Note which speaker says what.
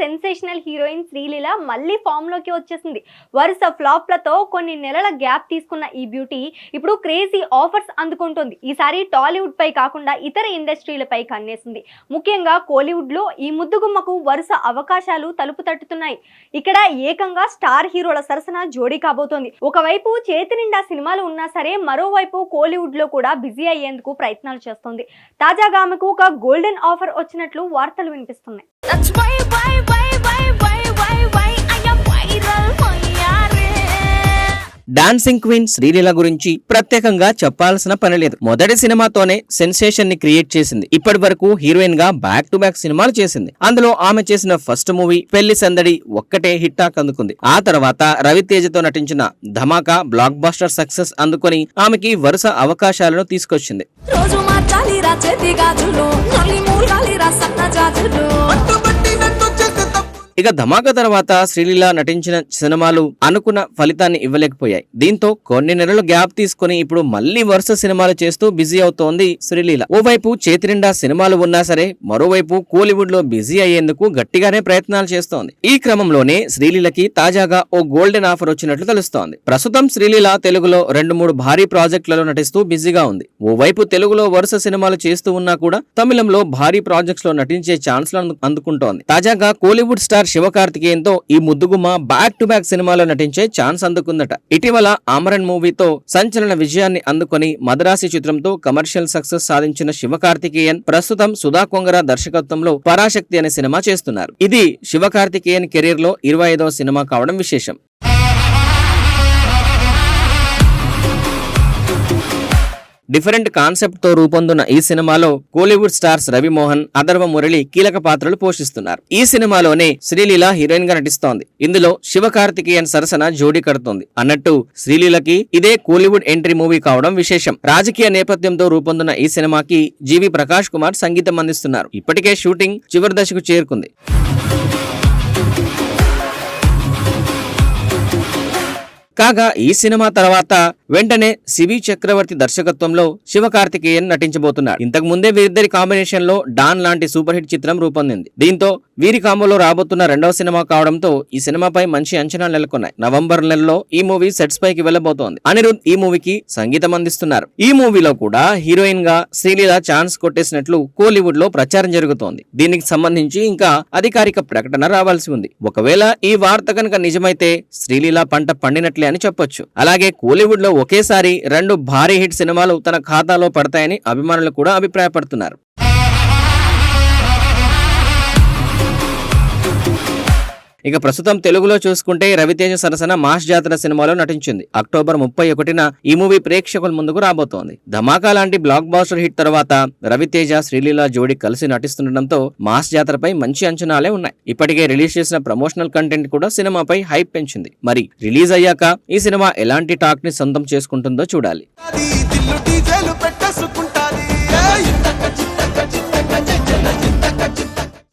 Speaker 1: Sensational heroine Sreeleela మళ్ళీ ఫామ్లోకి వచ్చేసింది. వరుస ఫ్లాప్లతో కొన్ని నెలల గ్యాప్ తీసుకున్న ఈ బ్యూటీ ఇప్పుడు క్రేజీ ఆఫర్స్ అందుకుంటుంది. ఈసారి టాలీవుడ్ పై కాకుండా ఇతర ఇండస్ట్రీలపై కన్నేసింది. ముఖ్యంగా కోలీవుడ్లో ఈ ముద్దుగుమ్మకు వరుస అవకాశాలు తలుపు తట్టుతున్నాయి. ఇక్కడ ఏకంగా స్టార్ హీరోల సరసన జోడీ కాబోతోంది. ఒకవైపు చేతి నిండా సినిమాలు ఉన్నా సరే మరోవైపు కోలీవుడ్లో కూడా బిజీ అయ్యేందుకు ప్రయత్నాలు చేస్తోంది. తాజాగా ఆమెకు ఒక గోల్డెన్ ఆఫర్ వచ్చినట్లు వార్తలు వినిపిస్తున్నాయి.
Speaker 2: డాన్సింగ్ క్వీన్ శ్రీలీల గురించి ప్రత్యేకంగా చెప్పాల్సిన పని లేదు. మొదటి సినిమాతోనే సెన్సేషన్ని క్రియేట్ చేసింది. ఇప్పటి వరకు హీరోయిన్గా బ్యాక్ టు బ్యాక్ సినిమాలు చేసింది. అందులో ఆమె చేసిన ఫస్ట్ మూవీ పెళ్ళి సందడి ఒక్కటే హిట్ టాక్ అందుకుంది. ఆ తర్వాత రవితేజతో నటించిన ధమాకా బ్లాక్ బస్టర్ సక్సెస్ అందుకొని ఆమెకి వరుస అవకాశాలను తీసుకొచ్చింది.
Speaker 3: రోజు
Speaker 2: ఇక ధమాకా తర్వాత శ్రీలీల నటించిన సినిమాలు అనుకున్న ఫలితాన్ని ఇవ్వలేకపోయాయి. దీంతో కొన్ని నెలలు గ్యాప్ తీసుకుని ఇప్పుడు మళ్ళీ వరుస సినిమాలు చేస్తూ బిజీ అవుతోంది శ్రీలీల. ఓవైపు చేతి నిండా సినిమాలు ఉన్నా సరే మరోవైపు కోలీవుడ్లో బిజీ అయ్యేందుకు గట్టిగానే ప్రయత్నాలు చేస్తోంది. ఈ క్రమంలోనే శ్రీలీలకి తాజాగా ఓ గోల్డెన్ ఆఫర్ వచ్చినట్లు తెలుస్తోంది. ప్రస్తుతం శ్రీలీల తెలుగులో రెండు మూడు భారీ ప్రాజెక్టులలో నటిస్తూ బిజీగా ఉంది. ఓవైపు తెలుగులో వరుస సినిమాలు చేస్తూ ఉన్నా కూడా తమిళంలో భారీ ప్రాజెక్ట్స్లో నటించే ఛాన్స్ అందుకుంటోంది. తాజాగా కోలీవుడ్ స్టార్ శివకార్తికేయన్తో ఈ ముద్దుగుమ్మ బ్యాక్ టు బ్యాక్ సినిమాలో నటించే ఛాన్స్ అందుకుందట. ఇటీవల ఆమరన్ మూవీతో సంచలన విజయాన్ని అందుకొని మదరాసి చిత్రంతో కమర్షియల్ సక్సెస్ సాధించిన శివకార్తికేయన్ ప్రస్తుతం సుధా కొంగర దర్శకత్వంలో పరాశక్తి అనే సినిమా చేస్తున్నారు. ఇది శివకార్తికేయన్ కెరీర్లో ఇరవై ఐదవ సినిమా కావడం విశేషం. డిఫరెంట్ కాన్సెప్ట్తో ఈ సినిమాలో కోలీవుడ్ స్టార్స్ రవి మోహన్ అదర్వ మురళి కీలక పాత్రలు పోషిస్తున్నారు. ఈ సినిమాలోనే శ్రీలీల హీరోయిన్గా నటిస్తోంది. ఇందులో శివకార్తికేయన్ సరసన జోడీ కడుతోంది. అన్నట్టు శ్రీలీలకి ఇదే కోలీవుడ్ ఎంట్రీ మూవీ కావడం విశేషం. రాజకీయ నేపథ్యంతో రూపొందిన ఈ సినిమాకి జీవి ప్రకాష్ కుమార్ సంగీతం అందిస్తున్నారు. ఇప్పటికే షూటింగ్ చివరి దశకు చేరుకుంది. కాగా ఈ సినిమా తర్వాత వెంటనే సివి చక్రవర్తి దర్శకత్వంలో శివకార్తికేయన్ నటించబోతున్నాడు ఇంతకు ముందే వీరిద్దరి కాంబినేషన్లో డాన్ లాంటి సూపర్ హిట్ చిత్రం రూపొందింది. దీంతో వీరి కాంబోలో రాబోతున్న రెండవ సినిమా కావడంతో ఈ సినిమాపై మంచి అంచనాలు నెలకొన్నాయి. నవంబర్ నెలలో ఈ మూవీ సెట్స్ పైకి వెళ్ళబోతోంది అనిరుద్ ఈ మూవీకి సంగీతం అందిస్తున్నారు. ఈ మూవీలో కూడా హీరోయిన్గా శ్రీలీల ఛాన్స్ కొట్టేసినట్లు కోలీవుడ్లో ప్రచారం జరుగుతోంది. దీనికి సంబంధించి ఇంకా అధికారిక ప్రకటన రావాల్సి ఉంది. ఒకవేళ ఈ వార్త కనుక నిజమైతే శ్రీలీల పంట పండినట్లే అని చెప్పొచ్చు. అలాగే కోలీవుడ్లో ఒకేసారి రెండు భారీ హిట్ సినిమాలు తన ఖాతాలో పడతాయని అభిమానులు కూడా అభిప్రాయపడుతున్నారు. ఇక ప్రస్తుతం తెలుగులో చూసుకుంటే రవితేజ సరసన మాస్ జాతర సినిమాలో నటించింది. అక్టోబర్ ముప్పై ఒకటిన ఈ మూవీ ప్రేక్షకుల ముందుకు రాబోతోంది. ధమాకా లాంటి బ్లాక్ బాస్టర్ హిట్ తర్వాత రవితేజ శ్రీలీల జోడి కలిసి నటిస్తుండటంతో మాస్ జాతరపై మంచి అంచనాలే ఉన్నాయి. ఇప్పటికే రిలీజ్ చేసిన ప్రమోషనల్ కంటెంట్ కూడా సినిమాపై హైప్ పెంచింది. మరి రిలీజ్ అయ్యాక ఈ సినిమా ఎలాంటి టాక్ని సొంతం చేసుకుంటుందో చూడాలి.